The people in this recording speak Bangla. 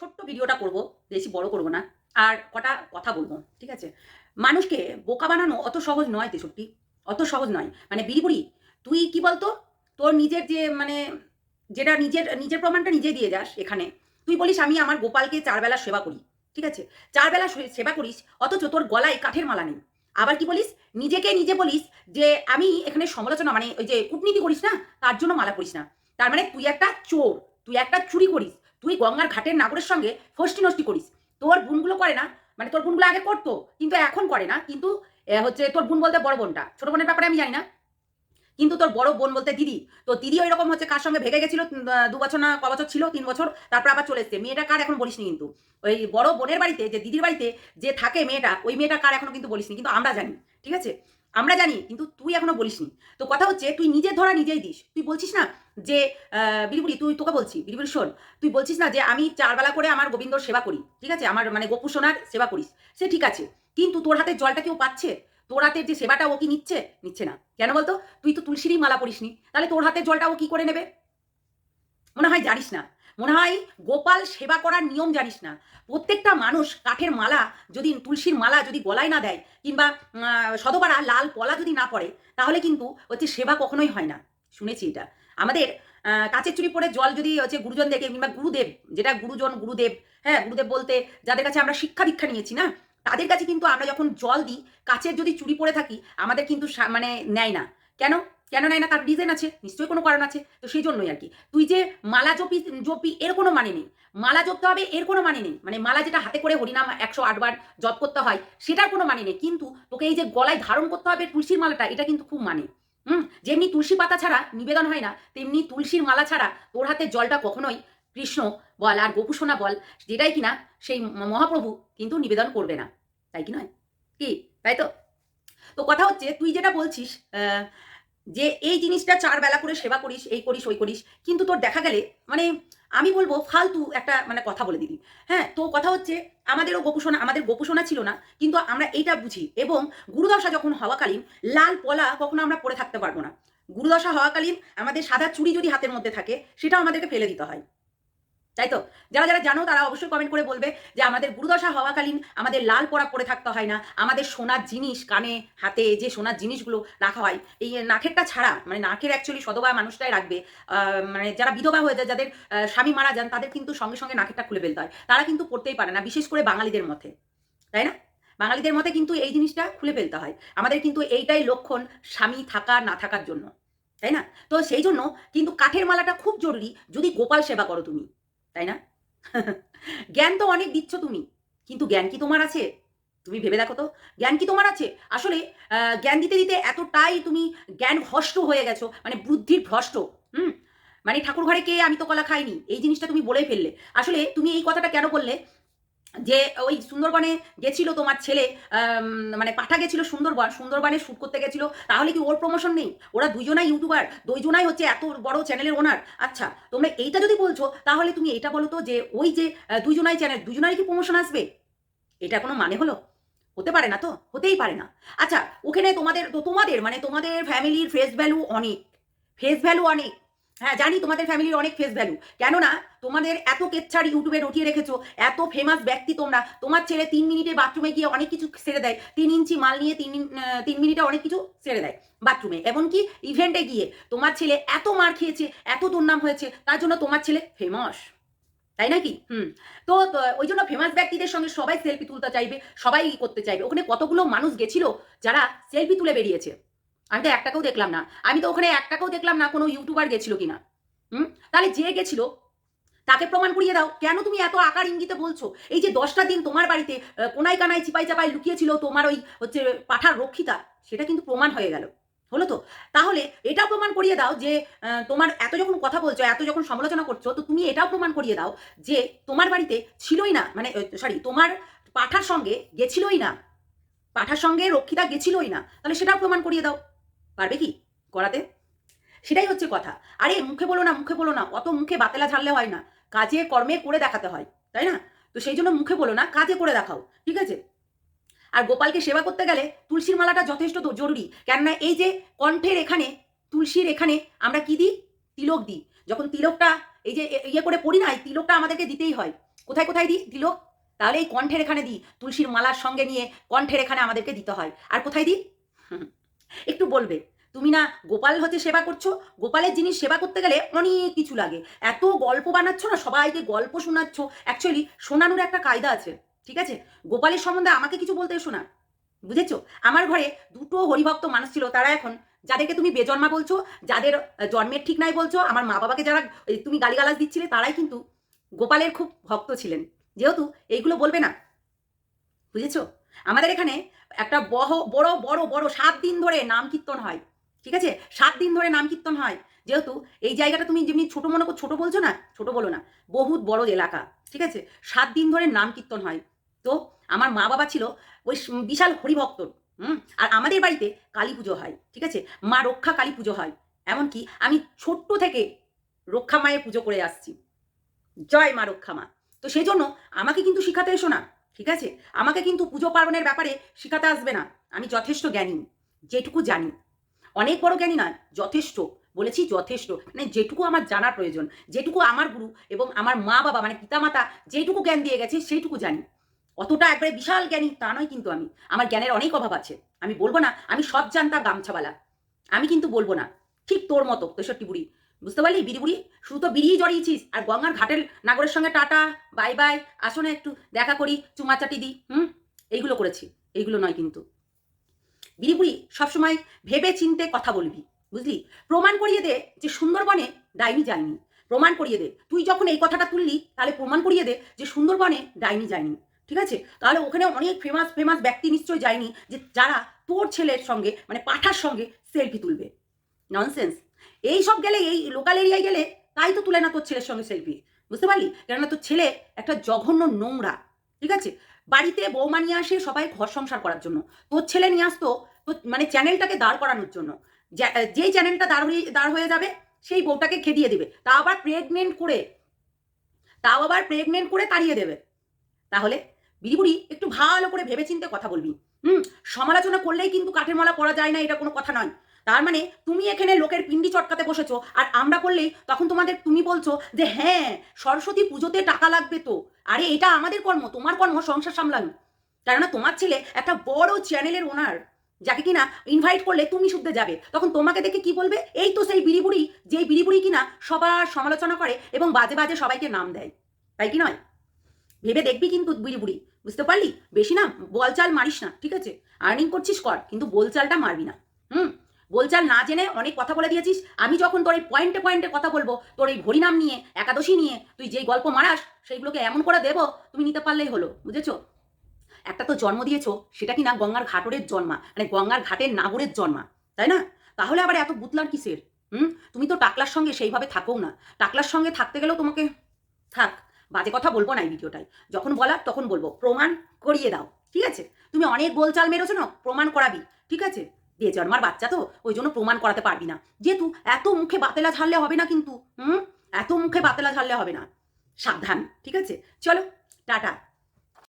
ছোট্ট ভিডিওটা করব, বেশি বড় করব না, আর কটা কথা বলব, ঠিক আছে? মানুষকে বোকা বানানো অত সহজ নয়, তেষট্টি, অত সহজ নয়। মানে বিড়িবুড়ি তুই কি বলতো? তোর নিজের যে মানে যেটা নিজের নিজের প্রমাণটা নিজে দিয়ে যাস এখানে। তুই বলিস, আমি আমার গোপালকে চারবেলা সেবা করি। ঠিক আছে? চারবেলা সেবা করিস, অথচ তোর গলায় কাঠের মালা নেই। আবার কি বলিস? নিজেকে নিজে বলিস যে, আমি এখানে সমালোচনা মানে ওই যে, কূটনীতি করিস না, তার জন্য মালা করিস না। তার মানে তুই একটা চোর, তুই একটা চুরি করিস। তুই গঙ্গার ঘাটের নাগরের সঙ্গে ফষ্টি নষ্টি করিস। তোর বোনগুলো করে না মানে তোর বোনগুলো আগে করতো, কিন্তু এখন করে না। কিন্তু হচ্ছে তোর বোন বলতে বড় বোনটা। ছোট বোনের ব্যাপারে আমি জানি না। কিন্তু তোর বড় বোন বলতে দিদি। তো দিদি ওই রকম হচ্ছে কার সঙ্গে ভেগে গেছিল দু বছর না, ক বছর ছিল, তিন বছর, তারপর আবার চলে এসছে। মেয়েটা কার এখন বলিসনি কিন্তু। ওই বড় বোনের বাড়িতে, যে দিদির বাড়িতে যে থাকে মেয়েটা, ওই মেয়েটা কার এখনও কিন্তু বলিসনি, কিন্তু আমরা জানি, ঠিক আছে? আমরা জানি, কিন্তু তুই এখনও বলিসনি। তো কথা হচ্ছে, তুই নিজের ধরা নিজেই দিস। তুই বলছিস না যে বিড়িবুড়ি তুই, তোকে বলছি বিড়িবুড়ি শোন, তুই বলছিস না যে, আমি চারবেলা করে আমার গোবিন্দর সেবা করি, ঠিক আছে? আমার মানে গোপু সোনার সেবা করিস, সে ঠিক আছে। কিন্তু তোর হাতে জলটা কেউ পাচ্ছে? তোর হাতের যে সেবাটা ও কি নিচ্ছে? নিচ্ছে না। কেন বলতো? তুই তো তুলসীরই মালা পড়িসনি তাহলে তোর হাতের জলটা ও কি করে নেবে? মনে হয় জানিস না। মনে হয় গোপাল সেবা করার নিয়ম জানিস না। প্রত্যেকটা মানুষ কাঠের মালা যদি, তুলসীর মালা যদি গলায় না দেয় কিংবা সদপাড়া লাল পলা যদি না পড়ে তাহলে কিন্তু হচ্ছে সেবা কখনোই হয় না। শুনেছি এটা। আমাদের কাচের চুরি পরে জল যদি হচ্ছে গুরুজন দেখে কিংবা গুরুদেব, যেটা গুরুজন, গুরুদেব হ্যাঁ গুরুদেব বলতে যাদের কাছে আমরা শিক্ষা দীক্ষা নিয়েছি না, তাদের কাছে কিন্তু আমরা যখন জল দিই, কাচের যদি চুরি পরে থাকি, আমাদের কিন্তু মানে নেয় না। কেন? কেন নেয় না তার রিজন আছে, নিশ্চয়ই কোনো কারণ আছে, তো সেই জন্যই আর কি। তুই যে মালা জপি জপি, এর কোনো মানে নেই। মালা জপতে হবে, এর কোনো মানে নেই। মানে মালা যেটা হাতে করে হরিনাম একশো আটবার জপ করতে হয়, সেটার কোনো মানে নেই। কিন্তু তোকে এই যে গলায় ধারণ করতে হবে তুলসীর মালাটা, এটা কিন্তু খুব মানে। হুম? যেমনি তুলসী পাতা ছাড়া নিবেদন হয় না, তেমনি তুলসীর মালা ছাড়া তোর হাতে জলটা কখনোই কৃষ্ণ বল আর গোপুসোনা বল, যেটাই কিনা সেই মহাপ্রভু কিন্তু নিবেদন করবে না। তাই কি নয়? কি? তাই তো? তো কথা হচ্ছে, তুই যেটা বলছিস যে এই জিনিসটা চার বেলা করে সেবা করিস, এই করিস, ওই করিস, কিন্তু তোর দেখা গেলে মানে আমি বলব ফালতু একটা মানে কথা বলে দিবি। হ্যাঁ তো কথা হচ্ছে আমাদেরও গোপুসোনা, আমাদের গোপুসোনা ছিল না, কিন্তু আমরা এইটা বুঝি এবং গুরুদশা যখন হওয়াকালীন, লাল পলা কখনো আমরা পরে থাকতে পারব না। গুরুদশা হওয়াকালীন আমাদের সাদা চুড়ি যদি হাতের মধ্যে থাকে, সেটাও আমাদেরকে ফেলে দিতে হয়। তাই তো যারা যারা জানো তারা অবশ্যই কমেন্ট করে বলবে যে আমাদের গুরুদশা হওয়াকালীন আমাদের লাল পরা পরে থাকতে হয় না। আমাদের সোনার জিনিস কানে, হাতে যে সোনার জিনিসগুলো রাখা হয়, এই নাকেরটা ছাড়া মানে নাকের অ্যাকচুয়ালি সদবা মানুষটাই রাখবে। মানে যারা বিধবা হয়ে যায়, যাদের স্বামী মারা যান, তাদের কিন্তু সঙ্গে সঙ্গে নাকেরটা খুলে ফেলতে হয়। তারা কিন্তু পড়তেই পারে না, বিশেষ করে বাঙালিদের মধ্যে তাই না? বাঙালিদের মধ্যে কিন্তু এই জিনিসটা খুলে ফেলতে হয়। আমাদের কিন্তু এইটাই লক্ষণ স্বামী থাকা, না থাকার জন্য। তাই না? তো সেই জন্য কিন্তু কাঠের মালাটা খুব জরুরি, যদি গোপাল সেবা করো তুমি। তাই না? জ্ঞান তো অনেক দিচ্ছ তুমি, কিন্তু জ্ঞান কি তোমার আছে? তুমি ভেবে দেখো তো, জ্ঞান কি তোমার আছে? আসলে জ্ঞান দিতে দিতে এতটাই তুমি জ্ঞান ভ্রষ্ট হয়ে গেছো মানে বুদ্ধির ভ্রষ্ট, হুম? মানে ঠাকুর ঘরে কে আমি তো কলা খাইনি, এই জিনিসটা তুমি বলেই ফেললে। আসলে তুমি এই কথাটা কেন বললে? যে ওই সুন্দরবনে গেছিল তোমার ছেলে মানে পাঠা গেছিল সুন্দরবন সুন্দরবনে শ্যুট করতে গেছিল তাহলে কি ওর প্রমোশন নেই? ওরা দুইজনাই ইউটিউবার দুইজনাই হচ্ছে এত বড় চ্যানেলের ওনার আচ্ছা তোমরা এইটা যদি বলছো তাহলে তুমি এটা বলো তো যে ওই যে আহ, দুইজনাই চ্যানেল দুইজনারই কি প্রমোশন আসবে? এটা কোনো মানে হলো? হতে পারে না তো? হতেই পারে না। আচ্ছা ওখানে তোমাদের তোমাদের মানে তোমাদের ফ্যামিলির ফেস ভ্যালু অনেক। ফেস ভ্যালু অনেক। হ্যাঁ জানি তোমাদের ফ্যামিলির অনেক ফেস ভ্যালু কেননা, তোমাদের এত কেচ্ছার ইউটিউবে রটিয়ে রেখেছো, এত ফেমাস ব্যক্তি তোমরা। তোমার ছেলে তিন মিনিটে বাথরুমে গিয়ে অনেক কিছু সেরে দেয়। তিন ইঞ্চি মাল নিয়ে তিন তিন মিনিটে অনেক কিছু সেরে দেয় বাথরুমে এমনকি ইভেন্টে গিয়ে তোমার ছেলে এত মার খেয়েছে, এত দুর্নাম হয়েছে, তার জন্য তোমার ছেলে ফেমাস তাই নাকি? হুম। তো ওই জন্য ফেমাস ব্যক্তিদের সঙ্গে সবাই সেলফি তুলতে চাইবে, সবাই করতে চাইবে। ওখানে কতগুলো মানুষ গেছিল যারা সেলফি তুলে বেরিয়েছে? আমি তো একটাকেও দেখলাম না। আমি তো ওখানে একটাকেও দেখলাম না কোনো ইউটিউবার গেছিল কিনা। হুম? তাহলে যে গেছিল, তাকে প্রমাণ করিয়ে দাও। কেন তুমি এত আকার ইঙ্গিতে বলছো? এই যে দশটা দিন তোমার বাড়িতে কোনায় কানায় চিপাই চাপাই লুকিয়েছিল তোমার ওই হচ্ছে পাঠার রক্ষিতা, সেটা কিন্তু প্রমাণ হয়ে গেল। হলো তো? তাহলে এটাও প্রমাণ করিয়ে দাও যে তোমার এত যখন কথা বলছো, এত যখন সমালোচনা করছ, তো তুমি এটাও প্রমাণ করিয়ে দাও যে তোমার বাড়িতে ছিলই না মানে সরি তোমার পাঠার সঙ্গে গেছিলই না। পাঠার সঙ্গে রক্ষিতা গেছিলই না। তাহলে সেটাও প্রমাণ করিয়ে দাও। পারবে কি? করাতে? সেটাই হচ্ছে কথা। আরে মুখে বলো না, মুখে বলো না, অত মুখে বাতেলা ঝাড়লে হয় না। কাজে, কর্মে করে দেখাতে হয়, তাই না? তো সেই জন্য মুখে বলো না, কাজে করে দেখাও, ঠিক আছে? আর গোপালকে সেবা করতে গেলে তুলসীর মালাটা যথেষ্ট জরুরি। কেননা এই যে কণ্ঠের এখানে, তুলসীর এখানে আমরা কি দিই? তিলক দিই। যখন তিলকটা এই যে ইয়ে করে পড়ি না, এই তিলকটা আমাদেরকে দিতেই হয়। কোথায় কোথায় দিই? দিল তাহলে এই কণ্ঠের এখানে দিই। তুলসীর মালার সঙ্গে নিয়ে কণ্ঠের এখানে আমাদেরকে দিতে হয়। আর কোথায় দিই? একটু বলবে। তুমি না গোপাল হতে সেবা করছ? গোপালের জিনিস সেবা করতে গেলে অনেক কিছু লাগে। এত গল্প বানাচ্ছ না, সবাইকে গল্প শোনাচ্ছ। অ্যাকচুয়ালি শোনানোর একটা কায়দা আছে, ঠিক আছে? গোপালের সম্বন্ধে আমাকে কিছু বলতে এসো না। বুঝেছ? আমার ঘরে দুটো হরিভক্ত মানুষ ছিল, তারা এখন, যাদেরকে তুমি বেজন্মা বলছো, যাদের জন্মের ঠিক নাই বলছো, আমার মা বাবাকে যারা তুমি গালিগালাজ দিচ্ছিলে, তারাই কিন্তু গোপালের খুব ভক্ত ছিলেন। যেহেতু এইগুলো বলবে না, বুঝেছ? আমাদের এখানে একটা বহ, বড় বড় বড় সাত দিন ধরে নাম কীর্তন হয়, ঠিক আছে? সাত দিন ধরে নাম কীর্তন হয়। যেহেতু এই জায়গাটা তুমি যেমনি ছোটো মনে করো, ছোটো বলছো না? ছোটো বলো না। বহুত বড় এলাকা, ঠিক আছে? সাত দিন ধরে নাম কীর্তন হয়। তো আমার মা বাবা ছিল ওই বিশাল হরিভক্ত, হুম? আর আমাদের বাড়িতে কালী পুজো হয়, ঠিক আছে? মা রক্ষা কালী পুজো হয়। এমনকি আমি ছোট্ট থেকে রক্ষা মায়ের পুজো করে আসছি। জয় মা রক্ষা মা। তো সেই জন্য আমাকে কিন্তু শিখাতে এসো না। ঠিক আছে? আমাকে কিন্তু পুজো পার্বণের ব্যাপারে শিখাতে আসবে না। আমি যথেষ্ট জ্ঞানী, যেটুকু জানি। অনেক বড় জ্ঞানী নয়, যথেষ্ট। বলেছি যথেষ্ট। মানে যেটুকু আমার জানার প্রয়োজন, যেটুকু আমার গুরু এবং আমার মা বাবা মানে পিতামাতা যেটুকু জ্ঞান দিয়ে গেছে সেইটুকু জানি। অতটা একবারে বিশাল জ্ঞানী তা নয় কিন্তু আমি। আমার জ্ঞানের অনেক অভাব আছে। আমি বলব না, আমি সব জানতাম গামছাওয়ালা। আমি কিন্তু বলব না। ঠিক তোর মতো, তেষট্টি বুড়ি। বুঝতে পারলি? বিড়ি বুড়ি? শুধু তো বিড়িই জড়িয়েছিস। আর গঙ্গার ঘাটের নাগরের সঙ্গে টাটা, বাই বাই। আসো না একটু, দেখা করি, চুমাচাটি দিই হুম? এইগুলো করেছি, এইগুলো নয় কিন্তু। বিড়ি বুড়ি, সবসময় ভেবে চিনতে কথা বলবি, বুঝলি? প্রমাণ করিয়ে দে যে সুন্দরবনে ডাইনি যায়নি। প্রমাণ করিয়ে দে, তুই যখন এই কথাটা তুললি, তাহলে প্রমাণ করিয়ে দে যে সুন্দরবনে ডাইনি যায়নি, ঠিক আছে? তাহলে ওখানে অনেক ফেমাস ফেমাস ব্যক্তি নিশ্চয়ই যায়নি, যে যারা তোর ছেলের সঙ্গে মানে পাঠার সঙ্গে সেলফি তুলবে। ননসেন্স এই সব গেলে, এই লোকাল এরিয়ায় গেলে তাই তো তুলে না তোর ছেলের সঙ্গে সেলফি বুঝতে পারলি? কেননা তোর ছেলে একটা জঘন্য নোংরা, ঠিক আছে? বাড়িতে বৌমা নিয়ে আসে সবাই ঘর সংসার করার জন্য। তোর ছেলে নিয়ে আসতো তোর মানে চ্যানেলটাকে দাঁড় করানোর জন্য। যা- চ্যানেলটা দাঁড় হয়ে দাঁড় হয়ে যাবে, সেই বউটাকে খেদিয়ে দেবে। তা আবার প্রেগনেন্ট করে, তাও আবার প্রেগনেন্ট করে তাড়িয়ে দেবে। তাহলে বিড়িবুড়ি একটু ভালো করে ভেবেচিন্তে কথা বলবি। হুম, সমালোচনা করলেই কিন্তু কাঠের মালা পড়া যায় না, এটা কোনো কথা নয়। তার মানে তুমি এখানে লোকের পিন্ডি চটকাতে বসেছো, আর আমরা করলেই তখন তোমাদের তুমি বলছো যে হ্যাঁ সরস্বতী পুজোতে টাকা লাগবে তো। আরে এটা আমাদের কর্ম, তোমার কর্ম সংসার সামলানো। কেননা তোমার ছেলে একটা বড় চ্যানেলের ওনার, যাকে কিনা ইনভাইট করলে তুমি শুদ্ধে যাবে। তখন তোমাকে দেখে কি বলবে? এই তো সেই বিড়িবুড়ি, যেই বিড়িবুড়ি কিনা সবার সমালোচনা করে এবং বাজে বাজে সবাইকে নাম দেয়। তাই কি নয়? ভেবে দেখবি কিন্তু বিড়িবুড়ি, বুঝতে পারলি? বেশি না, বলচাল মারিস না, ঠিক আছে? আর্নিং করছিস কর, কিন্তু বলচালটা মারবি না। হুম? বলচাল না জেনে অনেক কথা বলে দিয়েছিস। আমি যখন তোর এই পয়েন্টে পয়েন্টে কথা বলব, তোর এই হরিনাম নিয়ে, একাদশী নিয়ে, তুই যেই গল্প মারাস, সেইগুলোকে এমন করে দেবো, তুমি নিতে পারলেই হলো, বুঝেছ? একটা তো জন্ম দিয়েছ, সেটা কি না গঙ্গার ঘাটরের জন্মা মানে গঙ্গার ঘাটের নাগরের জন্মা, তাই না? তাহলে আবার এত বুতলার কিসের? হুম? তুমি তো টাকলার সঙ্গে সেইভাবে থাকো না। টাকলার সঙ্গে থাকতে গেলেও তোমাকে, থাক, বাজে কথা বলব না এই ভিডিওটায়। যখন বলার তখন বলব, প্রমাণ করিয়ে দাও, ঠিক আছে? তুমি অনেক গোলচাল মেরেছো না, প্রমাণ করাবি, ঠিক আছে? দিয়ে জন্মার বাচ্চা তো, ওই জন্য প্রমাণ করাতে পারবি না। যেহেতু এত মুখে বাতেলা ঝাড়লে হবে না কিন্তু, হুম? এত মুখে বাতেলা ঝাড়লে হবে না। সাবধান, ঠিক আছে? চলো, টাটা।